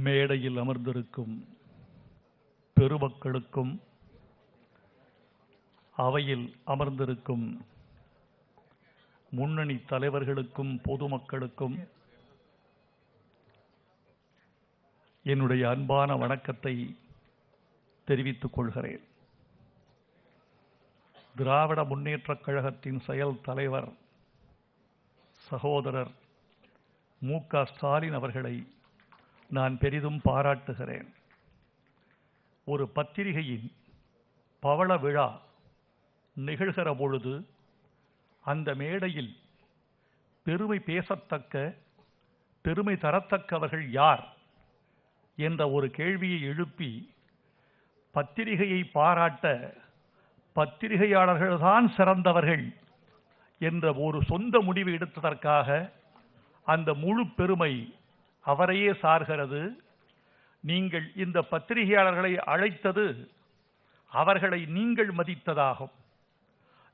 மேடையில் அமர்ந்திருக்கும் பெருமக்களுக்கும் அவையில் அமர்ந்திருக்கும் முன்னணி தலைவர்களுக்கும் பொதுமக்களுக்கும் என்னுடைய அன்பான வணக்கத்தை தெரிவித்துக் கொள்கிறேன். திராவிட முன்னேற்றக் கழகத்தின் செயல் தலைவர் சகோதரர் மு க ஸ்டாலின் அவர்களை நான் பெரிதும் பாராட்டுகிறேன். ஒரு பத்திரிகையின் பவள விழா நிகழ்கிற பொழுது அந்த மேடையில் பெருமை பேசத்தக்க பெருமை தரத்தக்கவர்கள் யார் என்ற ஒரு கேள்வியை எழுப்பி பத்திரிகையை பாராட்ட பத்திரிகையாளர்கள்தான் சிறந்தவர்கள் என்ற ஒரு சொந்த முடிவு எடுத்ததற்காக அந்த முழு பெருமை அவரையே சார்கிறது. நீங்கள் இந்த பத்திரிகையாளர்களை அழைத்தது அவர்களை நீங்கள் மதித்ததாகும்.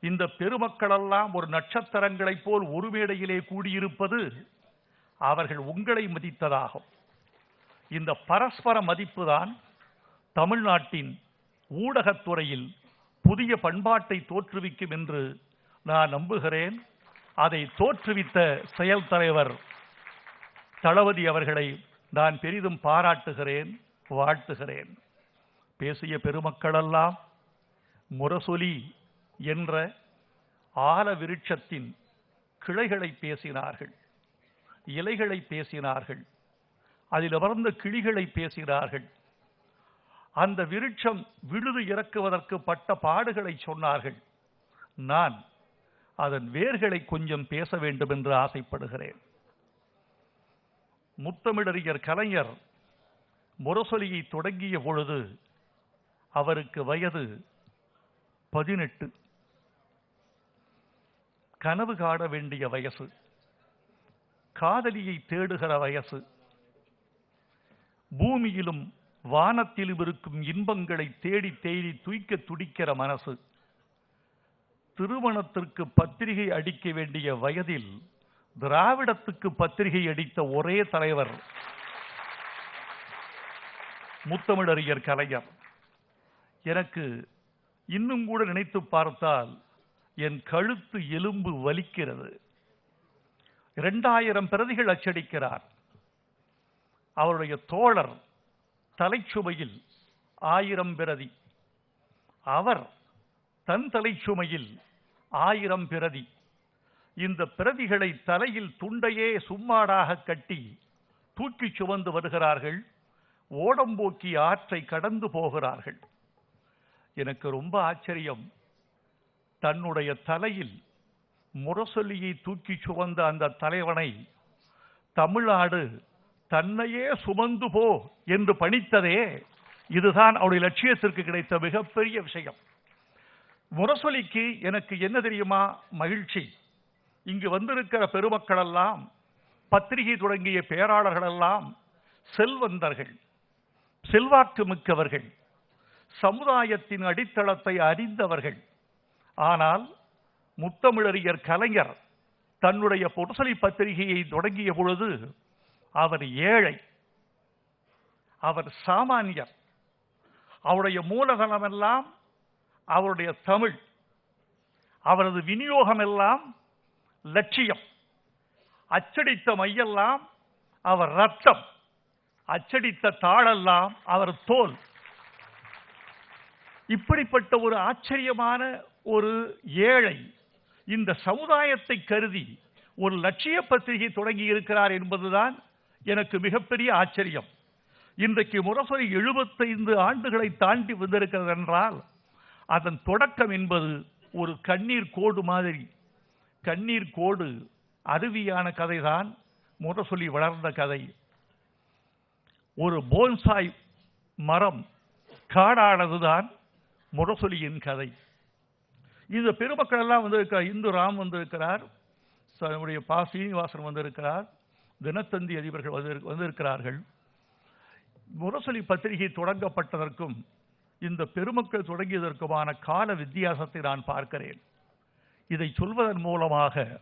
இந்த பெருமக்களெல்லாம் ஒரு நட்சத்திரங்களைப் போல் ஒரு மேடையிலே கூடியிருப்பது அவர்கள் உங்களை மதித்ததாகும். இந்த பரஸ்பர மதிப்புதான் தமிழ்நாட்டின் ஊடகத்துறையில் புதிய பண்பாட்டை தோற்றுவிக்கும் என்று நான் நம்புகிறேன். அதை தோற்றுவித்த செயல் தலைவர் தளபதி அவர்களை நான் பெரிதும் பாராட்டுகிறேன் வாழ்த்துகிறேன். பேசிய பெருமக்களெல்லாம் முரசொலி என்ற ஆல விருட்சத்தின் கிளைகளை பேசினார்கள் இலைகளை பேசினார்கள் அதில் அமர்ந்த கிளிகளை பேசினார்கள். அந்த விருட்சம் விழுது இறக்குவதற்கு பட்ட பாடுகளை சொன்னார்கள். நான் அதன் வேர்களை கொஞ்சம் பேச வேண்டும் என்று ஆசைப்படுகிறேன். முத்தமிழறிஞர் கலைஞர் முரசொலியை தொடங்கிய பொழுது அவருக்கு வயது பதினெட்டு. கனவு காண வேண்டிய வயசு. காதலியை தேடுகிற வயசு. பூமியிலும் வானத்திலும் இருக்கும் இன்பங்களை தேடி தேடி துய்க்க துடிக்கிற மனசு. திருமணத்திற்கு பத்திரிகை அடிக்க வேண்டிய வயதில் திராவிடத்துக்கு பத்திரிகை அடித்த ஒரே தலைவர் முத்தமிழறிஞர் கலைஞர். எனக்கு இன்னும் கூட நினைத்து பார்த்தால் என் கழுத்து எலும்பு வலிக்கிறது. இரண்டாயிரம் பிரதிகள் அச்சடிக்கிறார். அவருடைய தோழர் தலைச்சுமையில் ஆயிரம் பிரதி. அவர் தன் தலைச்சுமையில் ஆயிரம் பிரதி. இந்த பிரதிகளை தலையில் துண்டையே சும்மாடாக கட்டி தூக்கிச் சுமந்து வருகிறார்கள். ஓடம்போக்கி ஆற்றை கடந்து போகிறார்கள். எனக்கு ரொம்ப ஆச்சரியம். தன்னுடைய தலையில் முரசொலியை தூக்கி சுமந்த அந்த தலைவனை தமிழ்நாடு தன்னையே சுமந்து போ என்று பணித்ததே இதுதான் அவருடைய லட்சியத்திற்கு கிடைத்த மிகப்பெரிய விஷயம். முரசொலிக்கு எனக்கு என்ன தெரியுமா? மகிழ்ச்சி. இங்கு வந்திருக்கிற பெருமக்கள் எல்லாம் பத்திரிகை தொடங்கிய பேராளர்கள் எல்லாம் செல்வந்தர்கள் செல்வாக்கு மிக்கவர்கள் சமுதாயத்தின் அடித்தளத்தை அறிந்தவர்கள். ஆனால் முத்தமிழறிஞர் கலைஞர் தன்னுடைய பொருசலி பத்திரிகையை தொடங்கிய பொழுது அவர் ஏழை அவர் சாமானியர். அவருடைய மூலதனமெல்லாம் அவருடைய தமிழ். அவரது விநியோகமெல்லாம் லட்சியம். அச்சடித்த மையெல்லாம் அவர் ரத்தம். அச்சடித்த தாளெல்லாம் அவர் தோல். இப்படிப்பட்ட ஒரு ஆச்சரியமான ஒரு ஏழை இந்த சமுதாயத்தை கருதி ஒரு லட்சிய பத்திரிகை தொடங்கி இருக்கிறார் என்பதுதான் எனக்கு மிகப்பெரிய ஆச்சரியம். இன்றைக்கு முரசொலி எழுபத்தைந்து ஆண்டுகளை தாண்டி வந்திருக்கிறது என்றால் அதன் தொடக்கம் என்பது ஒரு கண்ணீர் கோடு மாதிரி. கண்ணீர் கோடு அருவியான கதைதான் முரசொலி வளர்ந்த கதை. ஒரு போன்சாய் மரம் காடானதுதான் முரசொலியின் கதை. இந்த பெருமக்கள் எல்லாம் வந்திருக்கிறார் இந்து ராம் வந்திருக்கிறார் நம்முடைய பா சீனிவாசன் வந்திருக்கிறார் தினத்தந்தி அதிபர்கள் வந்து- வந்திருக்கிறார்கள். முரசொலி பத்திரிகை தொடங்கப்பட்டதற்கும் இந்த பெருமக்கள் தொடங்கியதற்குமான கால வித்தியாசத்தை நான் பார்க்கிறேன். இதை சொல்வதன் மூலமாக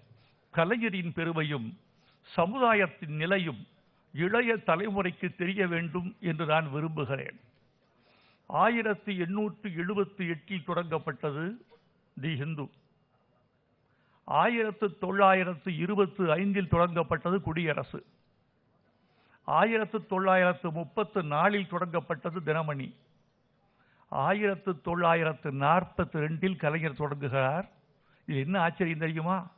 கலைஞரின் பெருமையும் சமுதாயத்தின் நிலையும் இளைய தலைமுறைக்கு தெரிய வேண்டும் என்று நான் விரும்புகிறேன். ஆயிரத்தி எண்ணூற்று எழுபத்தி எட்டில் தொடங்கப்பட்டது தி ஹிந்து. ஆயிரத்து தொள்ளாயிரத்து இருபத்து ஐந்தில் தொடங்கப்பட்டது குடியரசு. ஆயிரத்து தொள்ளாயிரத்து முப்பத்து நாலில் தொடங்கப்பட்டது தினமணி. ஆயிரத்து தொள்ளாயிரத்து நாற்பத்தி ரெண்டில் கலைஞர் தொடங்குகிறார். இது என்ன ஆச்சரியம் தெரியுமா?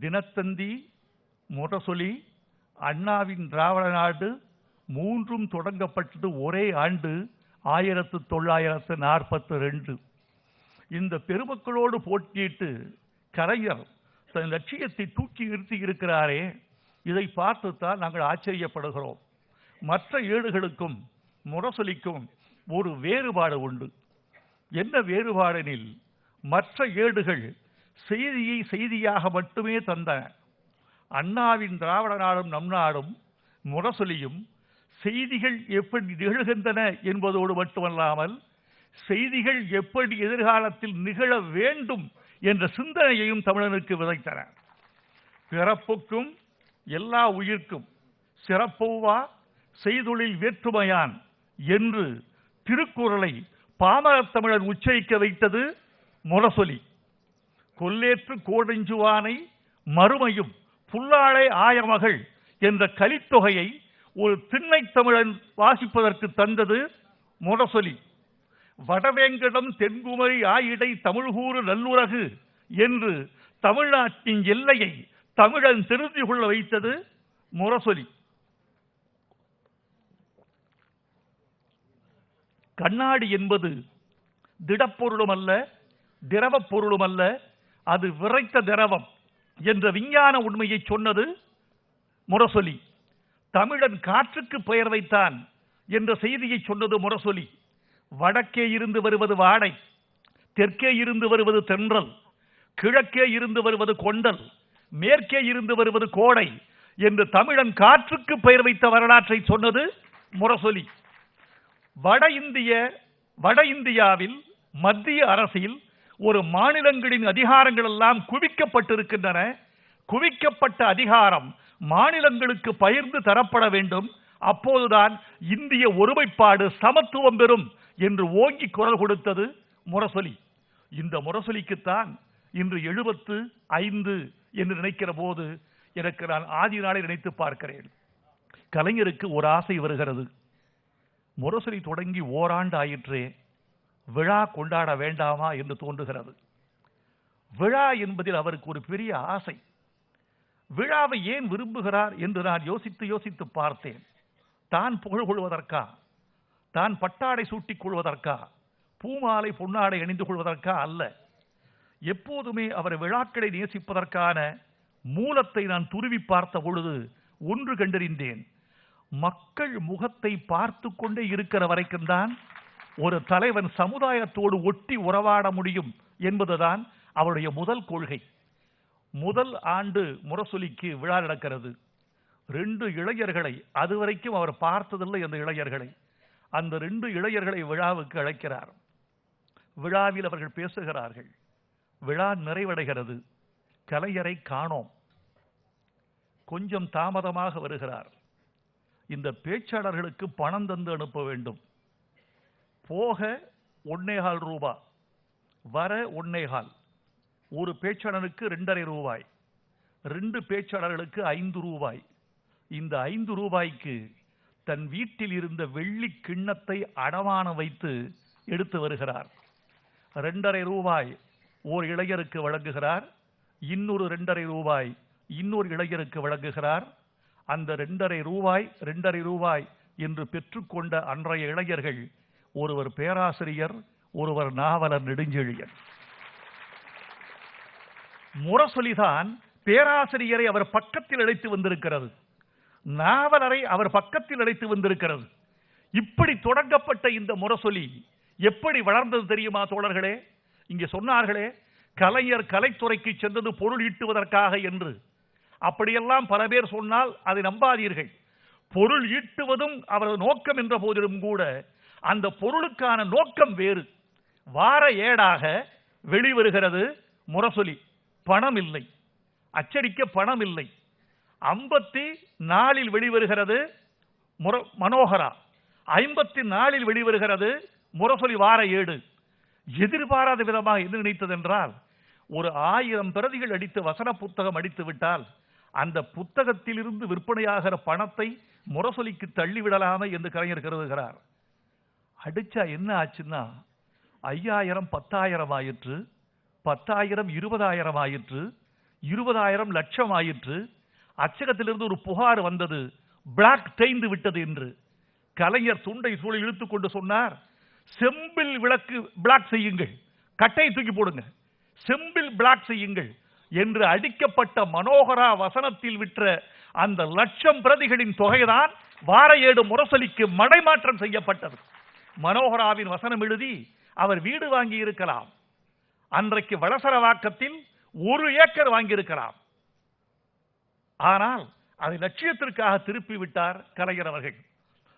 தினத்தந்தி முரசொலி அண்ணாவின் திராவிட நாடு மூன்றும் தொடங்கப்பட்டது ஒரே ஆண்டு ஆயிரத்து தொள்ளாயிரத்து நாற்பத்தி ரெண்டு. இந்த பெருமக்களோடு போட்டியிட்டு கலைஞர் தன் லட்சியத்தை தூக்கி நிறுத்தி இருக்கிறாரே இதை பார்த்துத்தான் நாங்கள் ஆச்சரியப்படுகிறோம். மற்ற ஏடுகளுக்கும் முரசொலிக்கும் ஒரு வேறுபாடு உண்டு. என்ன வேறுபாடெனில் மற்ற ஏடுகள் செய்தியை செய்தியாக மட்டுமே தந்தன. அண்ணாவின் திராவிட நாடும் நம் நாடும் முரசொலியும் செய்திகள் எப்படி நிகழ்கின்றன என்பதோடு மட்டுமல்லாமல் செய்திகள் எப்படி எதிர்காலத்தில் நிகழ வேண்டும் என்ற சிந்தனையையும் தமிழனுக்கு விதைத்தன. பிறப்புக்கும் எல்லா உயிர்க்கும் சிறப்பொவ்வா செய்தொழில் வேற்றுமையான் என்று திருக்குறளை பாமர தமிழன் உச்சரிக்க வைத்தது முரசொலி. கொல்லேற்று கோடெஞ்சுவானை மறுமையும் புல்லாளை ஆயமகள் என்ற கலித்தொகையை ஒரு திண்ணைத் தமிழன் வாசிப்பதற்கு தந்தது முரசொலி. வடவேங்கடம் தென்குமரி ஆயிடை தமிழ்கூறு நல்லுலகு என்று தமிழ்நாட்டின் எல்லையை தமிழன் தெரிந்து கொள்ள வைத்தது முரசொலி. கண்ணாடி என்பது திடப்பொருளும் அல்ல திரவப் பொருளும் அல்ல அது விரைத்த திரவம் என்ற விஞ்ஞான உண்மையை சொன்னது முரசொலி. தமிழன் காற்றுக்கு பெயர் வைத்தான் என்ற செய்தியை சொன்னது முரசொலி. வடக்கே இருந்து வருவது வாடை தெற்கே இருந்து வருவது தென்றல் கிழக்கே இருந்து வருவது கொண்டல் மேற்கே இருந்து வருவது கோடை என்று தமிழன் காற்றுக்கு பெயர் வைத்த வரலாற்றை சொன்னது முரசொலி. வட இந்திய வட இந்தியாவில் மத்திய அரசில் ஒரு மாநிலங்களின் அதிகாரங்கள் எல்லாம் குவிக்கப்பட்டிருக்கின்றன. குவிக்கப்பட்ட அதிகாரம் மாநிலங்களுக்கு பகிர்ந்து தரப்பட வேண்டும். அப்போதுதான் இந்திய ஒருமைப்பாடு சமத்துவம் பெறும் என்று ஓங்கி குரல் கொடுத்தது முரசொலி. இந்த முரசொலிக்குத்தான் இன்று எழுபத்து ஐந்து என்று நினைக்கிற போது எனக்கு நான் ஆதி நாளை நினைத்து பார்க்கிறேன். கலைஞருக்கு ஒரு ஆசை வருகிறது. முரசொலி தொடங்கி ஓராண்டு ஆயிற்றே விழா கொண்டாட வேண்டாமா என்று தோன்றுகிறது. விழா என்பதில் அவருக்கு ஒரு பெரிய ஆசை. விழாவை ஏன் விரும்புகிறார் என்று நான் யோசித்து யோசித்து பார்த்தேன். தான் புகழ் கொள்வதற்கா? தான் பட்டாடை சூட்டிக் கொள்வதற்கா? பூமாலை பொன்னாடை அணிந்து கொள்வதற்கா அல்ல. எப்போதுமே அவர் விழாக்களை நேசிப்பதற்கான மூலத்தை நான் துருவி பார்த்த பொழுது ஒன்று கண்டறிந்தேன். மக்கள் முகத்தை பார்த்து கொண்டே இருக்கிற வரைக்கும் தான் ஒரு தலைவன் சமுதாயத்தோடு ஒட்டி உறவாட முடியும் என்பதுதான் அவருடைய முதல் கொள்கை. முதல் ஆண்டு முரசொலிக்கு விழா நடக்கிறது. ரெண்டு இளைஞர்களை அதுவரைக்கும் அவர் பார்த்ததில்லை அந்த இளைஞர்களை. அந்த ரெண்டு இளைஞர்களை விழாவுக்கு அழைக்கிறார். விழாவில் அவர்கள் பேசுகிறார்கள். விழா நிறைவடைகிறது. கலைஞரை காணோம். கொஞ்சம் தாமதமாக வருகிறார். இந்த பேச்சாளர்களுக்கு பணம் தந்து அனுப்ப வேண்டும். போக ஒன்னேகால் ரூபா. வர ஒன்னேகால். ஒரு பேச்சாளருக்கு ரெண்டரை ரூபாய். ரெண்டு பேச்சாளர்களுக்கு ஐந்து ரூபாய். இந்த ஐந்து ரூபாய்க்கு தன் வீட்டில் இருந்த வெள்ளி கிண்ணத்தை அடமான வைத்து எடுத்து வருகிறார். ரெண்டரை ரூபாய் ஓர் இளைஞருக்கு வழங்குகிறார். இன்னொரு ரெண்டரை ரூபாய் இன்னொரு இளைஞருக்கு வழங்குகிறார். அந்த ரெண்டரை ரூபாய் ரெண்டரை ரூபாய் என்று பெற்றுக்கொண்ட அன்றைய இளைஞர்கள் ஒருவர் பேராசிரியர் ஒருவர் நாவலர் நெடுஞ்செழியன். முரசொலிதான் பேராசிரியரை அவர் பக்கத்தில் அழைத்து வந்திருக்கிறது. நாவலரை அவர் பக்கத்தில் அழைத்து வந்திருக்கிறது. இப்படி தொடங்கப்பட்ட இந்த முரசொலி எப்படி வளர்ந்தது தெரியுமா தோழர்களே? இங்கே சொன்னார்களே கலைஞர் கலைத்துறைக்கு சென்றது பொருள் ஈட்டுவதற்காக என்று. அப்படியெல்லாம் பல பேர் சொன்னால் அதை நம்பாதீர்கள். பொருள் ஈட்டுவதும் அவரது நோக்கம் என்ற போதிலும் கூட அந்த பொருளுக்கான நோக்கம் வேறு. வார ஏடாக வெளிவருகிறது முரசொலி பணம் இல்லை அச்சடிக்க பணம் இல்லை ஐம்பத்தி நாலில் வெளிவருகிறது முர- மனோகரா. ஐம்பத்தி நாலில் வெளிவருகிறது முரசொலி வார ஏடு. எதிர்பாராத விதமாக என்ன நினைத்ததென்றால் ஒரு ஆயிரம் பிரதிகள் அடித்து வசன புத்தகம் அடித்து விட்டால் அந்த புத்தகத்திலிருந்து விற்பனையாகிற பணத்தை முரசொலிக்கு தள்ளிவிடலாமே என்று கலைஞர் கருதுகிறார். அடிச்சா என்ன ஆச்சுன்னா ஐயாயிரம் பத்தாயிரம் ஆயிற்று பத்தாயிரம் இருபதாயிரம் ஆயிற்று இருபதாயிரம் லட்சம் ஆயிற்று. அச்சகத்திலிருந்து ஒரு புகார் வந்தது பிளாக் தேய்ந்து விட்டது என்று. கலைஞர் துண்டை சூழ இழுத்து கொண்டு சொன்னார் செம்பில் விளக்கு பிளாக் செய்யுங்கள் கட்டை தூக்கி போடுங்க செம்பில் பிளாக் செய்யுங்கள் என்று அடிக்கப்பட்ட மனோகரா வசனத்தில் விற்ற அந்த லட்சம் பிரதிகளின் தொகைதான் வார ஏடு முரசலிக்கு மடைமாற்றம் செய்யப்பட்டது. மனோகராவின் வசனம் எழுதி அவர் வீடு வாங்கி இருக்கலாம் அன்றைக்கு வளசரவாக்கத்தில் ஒரு ஏக்கர் வாங்கியிருக்கலாம். ஆனால் அதை லட்சியத்திற்காக திருப்பி விட்டார் கலைஞர் அவர்கள்.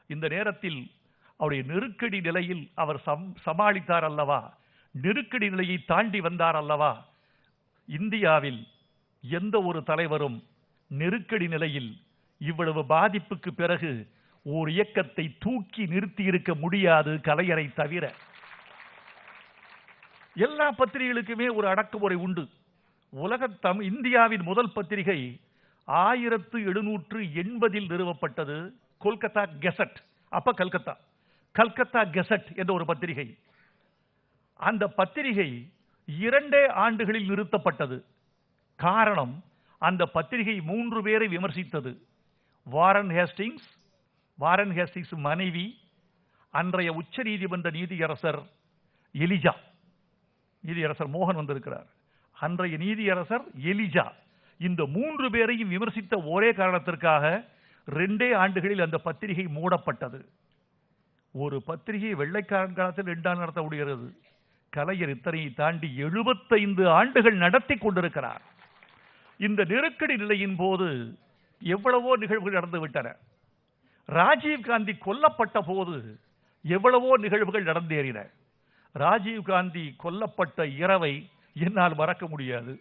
இந்த நேரத்தில் அவருடைய நெருக்கடி நிலையில் அவர் சம் சமாளித்தார் அல்லவா? நெருக்கடி நிலையை தாண்டி வந்தார் அல்லவா? இந்தியாவில் எந்த ஒரு தலைவரும் நெருக்கடி நிலையில் இவ்வளவு பாதிப்புக்கு பிறகு ஓர் இயக்கத்தை தூக்கி நிறுத்தி இருக்க முடியாது கலைஞரை தவிர. எல்லா பத்திரிகைகளுக்குமே ஒரு அடக்குமுறை உண்டு. உலகத்தம் இந்தியாவின் முதல் பத்திரிகை ஆயிரத்து எழுநூற்று எண்பதில் நிறுவப்பட்டது கொல்கத்தா கெசட். அப்ப கல்கத்தா. கல்கத்தா கெசட் என்ற ஒரு பத்திரிகை. அந்த பத்திரிகை இரண்டே ஆண்டுகளில் நிறுத்தப்பட்டது. காரணம் அந்த பத்திரிகை மூன்று பேரை விமர்சித்தது. வாரன் ஹேஸ்டிங்ஸ் வாரன் ஹேஸ்டிங்ஸ் மனைவி அன்றைய உச்ச நீதிமன்ற நீதியரசர் எலிஜா. நீதியரசர் மோகன் வந்திருக்கிறார். அன்றைய நீதியரசர் எலிஜா. இந்த மூன்று பேரையும் விமர்சித்த ஒரே காரணத்திற்காக ரெண்டே ஆண்டுகளில் அந்த பத்திரிகை மூடப்பட்டது. ஒரு பத்திரிகை வெள்ளைக்காரன் காலத்தில் ரெண்டாண்டு நடத்த முடிகிறது. கலைஞர் இத்தனையை தாண்டி எழுபத்தைந்து ஆண்டுகள் நடத்தி கொண்டிருக்கிறார். இந்த நெருக்கடி நிலையின் போது எவ்வளவோ நிகழ்வுகள் நடந்து விட்டன. ராஜீவ் காந்தி கொல்லப்பட்ட போது எவ்வளவோ நிகழ்வுகள் நடந்தேறின. ராஜீவ் காந்தி கொல்லப்பட்ட இரவை என்னால் மறக்க முடியாது.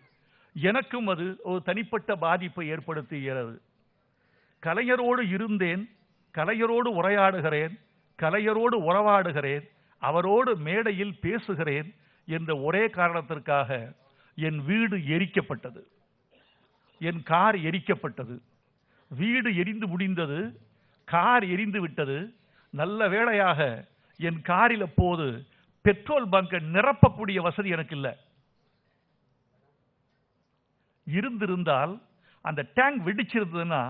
எனக்கும் அது ஒரு தனிப்பட்ட பாதிப்பை ஏற்படுத்துகிறது கலைஞரோடு இருந்தேன் கலைஞரோடு உரையாடுகிறேன் கலைஞரோடு உறவாடுகிறேன் அவரோடு மேடையில் பேசுகிறேன் என்ற ஒரே காரணத்திற்காக என் வீடு எரிக்கப்பட்டது. என் கார் எரிக்கப்பட்டது. வீடு எரிந்து முடிந்தது. கார் எரிந்து விட்டது. நல்ல வேளையாக என் காரில் போது பெட்ரோல் பங்கை நிரப்பக்கூடிய வசதி எனக்கு இல்லை. இருந்திருந்தால் அந்த டேங்க் வெடிச்சிருந்ததுன்னா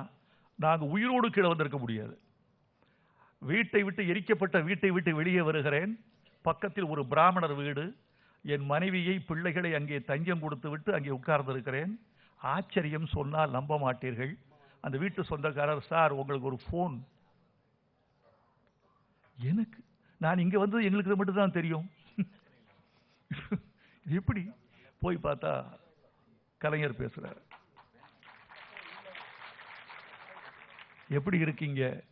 நாங்கள் உயிரோடு கீழே வந்திருக்க முடியாது. வீட்டை விட்டு எரிக்கப்பட்ட வீட்டை விட்டு வெளியே வருகிறேன். பக்கத்தில் ஒரு பிராமணர் வீடு. என் மனைவியை பிள்ளைகளை அங்கே தஞ்சம் கொடுத்து விட்டு அங்கே உட்கார்ந்திருக்கிறேன். ஆச்சரியம் சொன்னால் நம்ப மாட்டீர்கள். அந்த வீட்டு சொந்தக்காரர் சார் உங்களுக்கு ஒரு ஃபோன் எனக்கு? நான் இங்க வந்தது எங்களுக்கு மட்டும் தான் தெரியும். எப்படி? போய் பார்த்தா கலைஞர் பேசுறார். எப்படி இருக்கீங்க?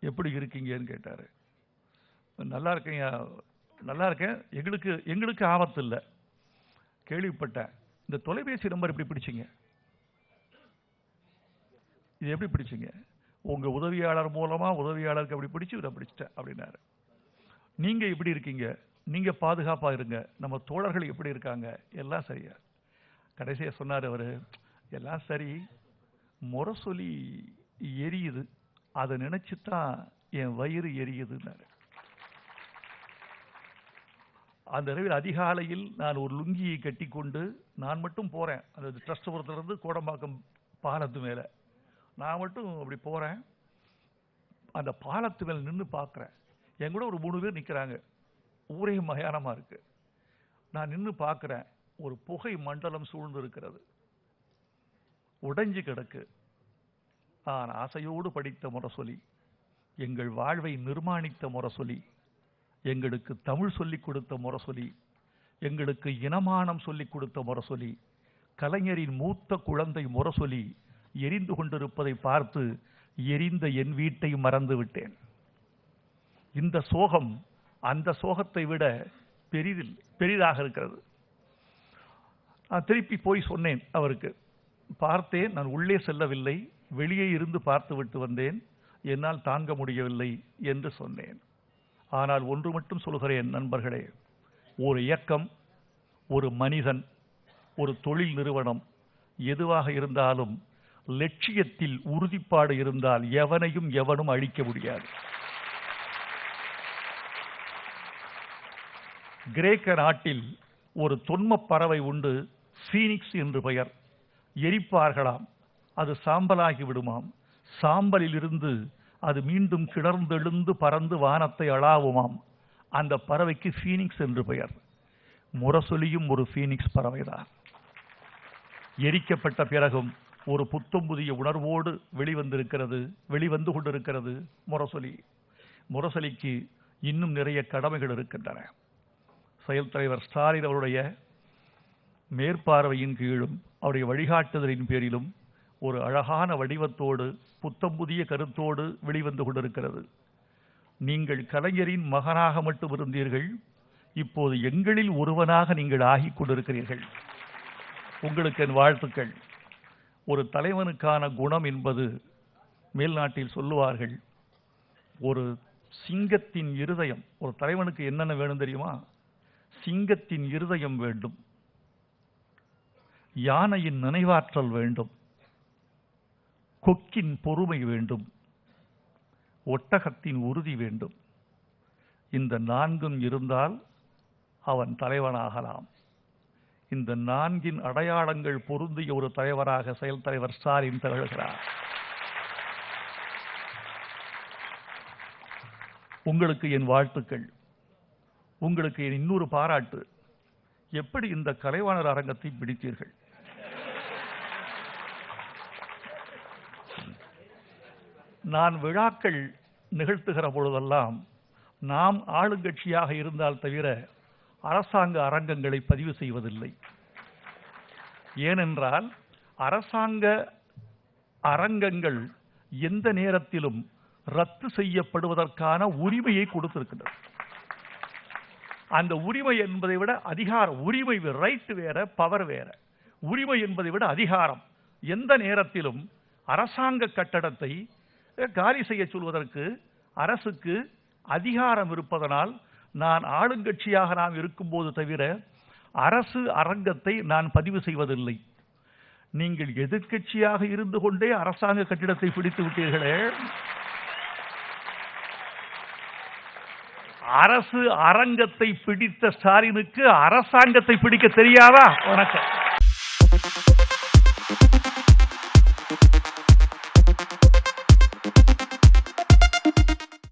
எப்படி இருக்கீங்கன்னு கேட்டாரு. நல்லா இருக்கேன் நல்லா இருக்கேன். எங்களுக்கு எங்களுக்கு ஆபத்து இல்லை. கேள்விப்பட்டேன். இந்த தொலைபேசி நம்பர் எப்படி பிடிச்சிங்க? இது எப்படி பிடிச்சிங்க? உங்க உதவியாளர் மூலமா உதவியாளருக்கு அப்படி பிடிச்சு இதை பிடிச்சிட்டேன் அப்படின்னாரு. நீங்க எப்படி இருக்கீங்க நீங்க பாதுகாப்பா இருங்க நம்ம தோழர்கள் எப்படி இருக்காங்க எல்லாம் சரியா. கடைசியா சொன்னார் அவரு எல்லாம் சரி முரசொலி எரியுது அதை நினைச்சுதான் என் வயிறு எரியுதுன்னாரு. அந்த இரவில் அதிகாலையில் நான் ஒரு லுங்கியை கட்டிக்கொண்டு நான் மட்டும் போறேன். அந்த ட்ரஸ்ட்புரத்திலிருந்து கோடம்பாக்கம் பாலத்து மேலே. நான் மட்டும் அப்படி போகிறேன் அந்த பாலத்து மேல் நின்று பார்க்குறேன். என் கூட ஒரு மூணு பேர் நிற்கிறாங்க ஊரே மகையானமாக இருக்குது நான் நின்று பார்க்குறேன். ஒரு புகை மண்டலம் சூழ்ந்து இருக்கிறது உடைஞ்சு கிடக்கு. நான் ஆசையோடு படித்த முரசொலி எங்கள் வாழ்வை நிர்மாணித்த முரசொலி எங்களுக்கு தமிழ் சொல்லிக் கொடுத்த முரசொலி எங்களுக்கு இனமானம் சொல்லிக் கொடுத்த முரசொலி கலைஞரின் மூத்த குழந்தை முரசொலி எரிந்து கொண்டிருப்பதை பார்த்து எரிந்த என் வீட்டை மறந்து விட்டேன் இந்த சோகம் அந்த சோகத்தை விட பெரிதில் பெரிதாக இருக்கிறது. நான் திருப்பி போய் சொன்னேன் அவருக்கு பார்த்தேன் நான் உள்ளே செல்லவில்லை வெளியே இருந்து பார்த்துவிட்டு வந்தேன் என்னால் தாங்க முடியவில்லை என்று சொன்னேன். ஆனால் ஒன்று மட்டும் சொல்கிறேன் நண்பர்களே ஒரு இயக்கம் ஒரு மனிதன் ஒரு தொழில் நிறுவனம் எதுவாக இருந்தாலும் லட்சியத்தில் உறுதிப்பாடு இருந்தால் எவனையும் எவனும் அழிக்க முடியாது. கிரேக்க நாட்டில் ஒரு தொன்மப் பறவை உண்டு ஃபீனிக்ஸ் என்று பெயர். எரிப்பார்களாம் அது சாம்பலாகி விடுமாம். சாம்பலிலிருந்து அது மீண்டும் கிளர்ந்தெழுந்து பறந்து வானத்தை அளாவுமாம் அந்த பறவைக்கு ஃபீனிக்ஸ் என்று பெயர். முரசொலியும் ஒரு ஃபீனிக்ஸ் பறவைதான். எரிக்கப்பட்ட பிறகும் ஒரு புத்தம் புதிய உணர்வோடு வெளிவந்திருக்கிறது வெளிவந்து கொண்டிருக்கிறது முரசொலி. முரசொலிக்கு இன்னும் நிறைய கடமைகள் இருக்கின்றன. செயல் தலைவர் ஸ்டாலின் அவருடைய மேற்பார்வையின் கீழும் அவருடைய வழிகாட்டுதலின் பேரிலும் ஒரு அழகான வடிவத்தோடு புத்தம் புதிய கருத்தோடு வெளிவந்து கொண்டிருக்கிறது. நீங்கள் கலைஞரின் மகனாக மட்டும் இருந்தீர்கள் இப்போது எங்களில் ஒருவனாக நீங்கள் ஆகிக் கொண்டிருக்கிறீர்கள். உங்களுக்கு என் வாழ்த்துக்கள். ஒரு தலைவனுக்கான குணம் என்பது மேல்நாட்டில் சொல்லுவார்கள். ஒரு சிங்கத்தின் இருதயம் ஒரு தலைவனுக்கு என்னென்ன வேணும் தெரியுமா? சிங்கத்தின் இருதயம் வேண்டும். யானையின் நினைவாற்றல் வேண்டும். கொக்கின் பொறுமை வேண்டும். ஒட்டகத்தின் உறுதி வேண்டும். இந்த நான்கும் இருந்தால் அவன் தலைவனாகலாம். இந்த நான்கின் அடையாளங்கள் பொருந்திய ஒரு தலைவராக செயல் தலைவர் ஸ்டாலின் திகழ்கிறார். உங்களுக்கு என் வாழ்த்துக்கள். உங்களுக்கு என் இன்னொரு பாராட்டு. எப்படி இந்த கலைவாணர் அரங்கத்தை பிடித்தீர்கள்? நான் விழாக்கள் நிகழ்த்துகிற பொழுதெல்லாம் நாம் ஆளுங்கட்சியாக இருந்தால் தவிர அரசாங்க அரங்கங்களை பதிவு செய்வதில்லை. ஏனென்றால் அரசாங்க அரங்கங்கள் எந்த நேரத்திலும் ரத்து செய்யப்படுவதற்கான உரிமையை கொடுத்திருக்கின்றது அந்த உரிமை என்பதை விட அதிகாரம் உரிமை ரைட்டு வேற பவர் வேற. உரிமை என்பதை விட அதிகாரம். எந்த நேரத்திலும் அரசாங்க கட்டடத்தை காலி செய்ய சொல்வதற்கு அரசுக்கு அதிகாரம் இருப்பதனால் நான் ஆளுங்கட்சியாக நாம் இருக்கும்போது தவிர அரசு அரங்கத்தை நான் பதிவு செய்வதில்லை. நீங்கள் எதிர்க்கட்சியாக இருந்து கொண்டே அரசாங்க கட்டிடத்தை பிடித்து விட்டீர்களே. அரசு அரங்கத்தை பிடித்த ஸ்டாலினுக்கு அரசாங்கத்தை பிடிக்க தெரியாதா? வணக்கம்.